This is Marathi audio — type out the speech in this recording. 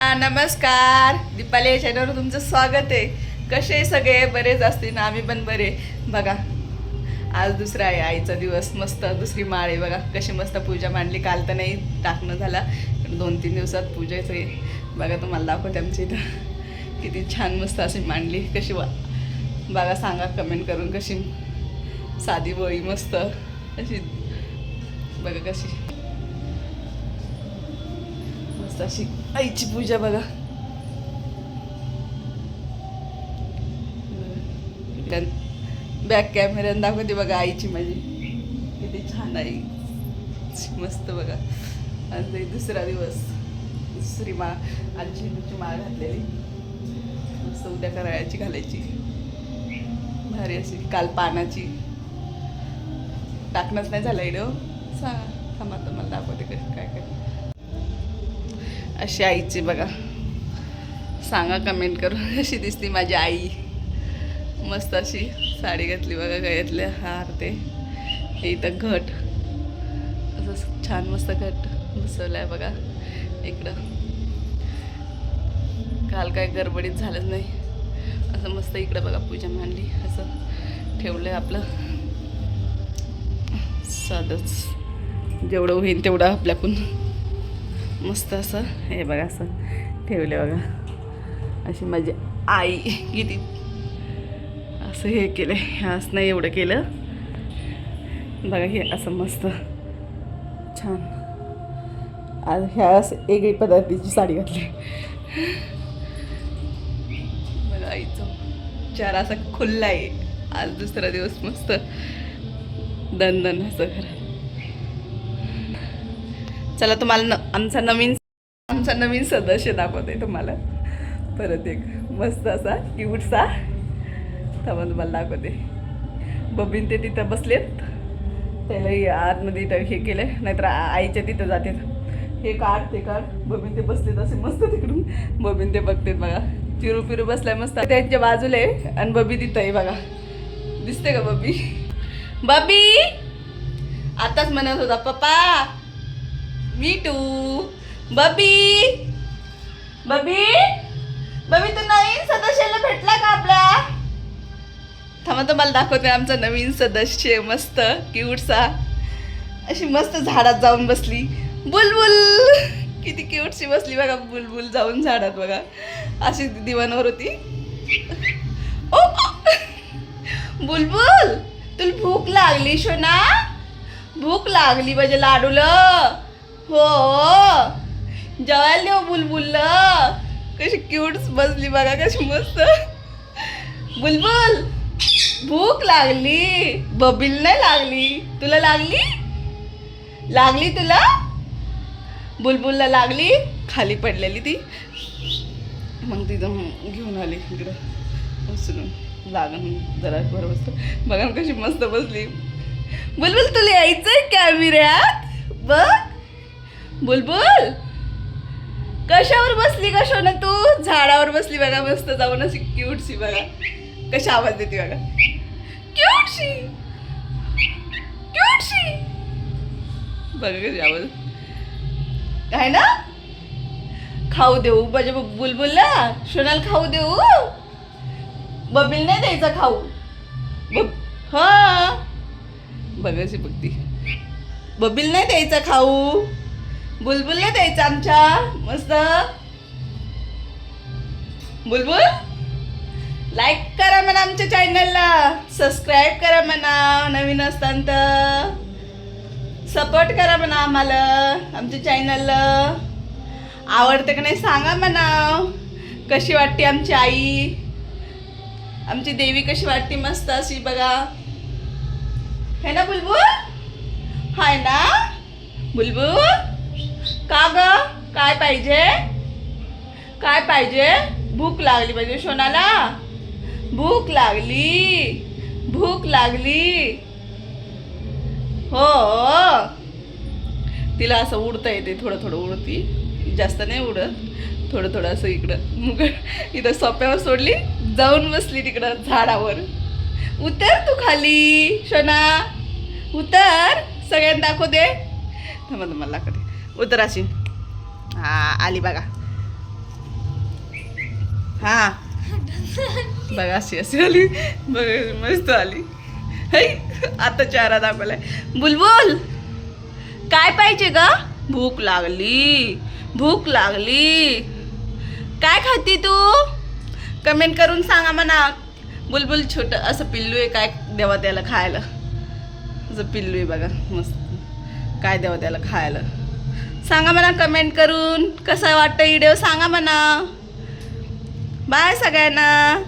नमस्कार. दीपाली या चॅनलवर तुमचं स्वागत आहे. कसे सगळे? बरेच असतील ना आम्ही पण बरे. बघा आज दुसरा आहे आईचा दिवस. मस्त दुसरी माळ आहे बघा. कशी मस्त पूजा मांडली. काल तर नाही टाकणं झाला. पण दोन तीन दिवसात पूजाचं आहे. बघा तुम्हाला दाखवते आमच्या इथं. किती छान मस्त अशी मांडली. कशी वा बघा सांगा कमेंट करून कशी. साधी वळी मस्त. अशी. बघा कशी. मस्त अशी आईची पूजा बघा बॅक कॅमेऱ्यानं दाखवते बघा आईची माझी किती छान आई मस्त बघा आज हे दुसरा दिवस दुसरी माळ आज झेंडूची माळ घातलेली मस्त उद्या करायची घालायची भारी अशी काल पानाची टाकणंच नाही झालं इडो सांगा थांबा तुम्हाला दाखवते कशी काय काय अशी आईची बघा. सांगा कमेंट करून. अशी दिसली माझी आई. मस्त अशी साडी घातली बघा गळ्यातले हार ते. हे इथं घट. असं छान मस्त घट बसवलाय बघा. इकडं. काल काय गडबडीत झालंच नाही. असं मस्त इकडं बघा पूजा मांडली. असं ठेवलं आपलं. साधंच. जेवढं होईल तेवढं आपल्याकडून मस्त असं हे बघा असं ठेवले बघा. अशी माझी आई किती असं हे केलं असं नाही एवढं केलं. बघा हे असं मस्त. छान. आज ह्या असं वेगळी पद्धतीची साडी घातली. बघा आईचं. चार असा खुल्ला आहे आज दुसरा दिवस मस्त. दन असं घरात चला तुम्हाला न आमचा नवीन आमचा नवीन सदस्य दाखवते तुम्हाला. परत एक मस्त असा क्यूटसा थांबा तुम्हाला दाखवते. बबीन ते तिथं बसलेत. त्यालाही आतमध्ये इथं हे केलं नाहीतर आईच्या तिथं जाते हे काढ ते काढ. बबीन ते बसलेत असे मस्त तिकडून. बबीन ते बघतेत बघा. चिरू पिरू बसलाय मस्त. त्यांच्या बाजूला आहे आणि बबी तिथं आहे बघा. दिसते का बबी? बबी! आताच म्हणत होता पप्पा मी टू बबी बबी बबी तू नवीन सदस्याला भेटला का आपला? थांबा तर मला दाखवते आमचा नवीन सदस्य मस्त क्यूटसा अशी मस्त झाडात जाऊन बसली. बुलबुल. किती क्यूटशी बसली बघा बुलबुल जाऊन झाडात बघा. अशी दिवाणावर होती. ओ बुलबुल तुला भूक लागली शोना भूक लागली म्हणजे लाडूलं. हो. जेवायला देऊ हो बुलबुलला कशी क्यूट बसली बघा कशी मस्त. बुलबुल भूक लागली. बबील नाही लागली. तुला लागली? लागली तुला? बुलबुलला लागली? खाली पडलेली ती. मग तिथं घेऊन आली इकडं. उचलून. लागून जरा बरं बसतं बघा कशी मस्त बसली. बुलबुल तुला यायचंय कॅमेऱ्यात बघ. बुलबुल! कशावर बसली कशा ना तू? झाडावर बसली बघा मस्त जाऊन अशी क्यूटशी बघा. कशा आवाज देते बघा. क्यूटशी क्यूटशी बघा कशी आवाज. काय ना? खाऊ देऊ म्हणजे बुलबुलला? सोनाल खाऊ देऊ? बबील नाही द्यायचा खाऊ. बब हा? बघाशी बघती. बबील नाही द्यायचा खाऊ. बुलबुल नाही द्यायचा आमच्या. मस्त. बुलबुल लाईक करा म्हणा आमच्या चॅनलला सबस्क्राईब करा म्हणा नवीन असताना तर. सपोर्ट करा म्हणा आम्हाला आमच्या चॅनलला आवडतं का नाही सांगा म्हणा. कशी वाटते आमची आई? आमची देवी कशी वाटते मस्त अशी बघा. है ना बुलबुल? हाय ना? बुलबुल? का ग? काय पाहिजे? काय पाहिजे? भूक लागली पाहिजे शोनाला. भूक लागली. भूक लागली. हो. तिला असं उडता येते थोडं थोडं उडती. जास्त नाही उडत. थोडं थोडं असं इकडं. मुग इथं सोप्यावर सोडली जाऊन बसली तिकडं झाडावर. उतर तू खाली शोना. उतर. सगळ्यांना दाखव दे. थांबा मला दाखवते उतर अशी. हा आली बघा. हा. बघा अशी अशी आली. बघ मस्त आली. है आता चारा दाखवलाय. बुलबुल काय पाहिजे ग? भूक लागली. भूक लागली. काय खाती तू? कमेंट करून सांगा म्हणा. बुलबुल छोट असं पिल्लू आहे काय देवा त्याला खायला? असं पिल्लू आहे बघा मस्त. काय द्यावं त्याला खायला? सांगा म्हणा कमेंट करून. कसं वाटतं व्हिडिओ सांगा म्हणा. बाय सगळ्यांना.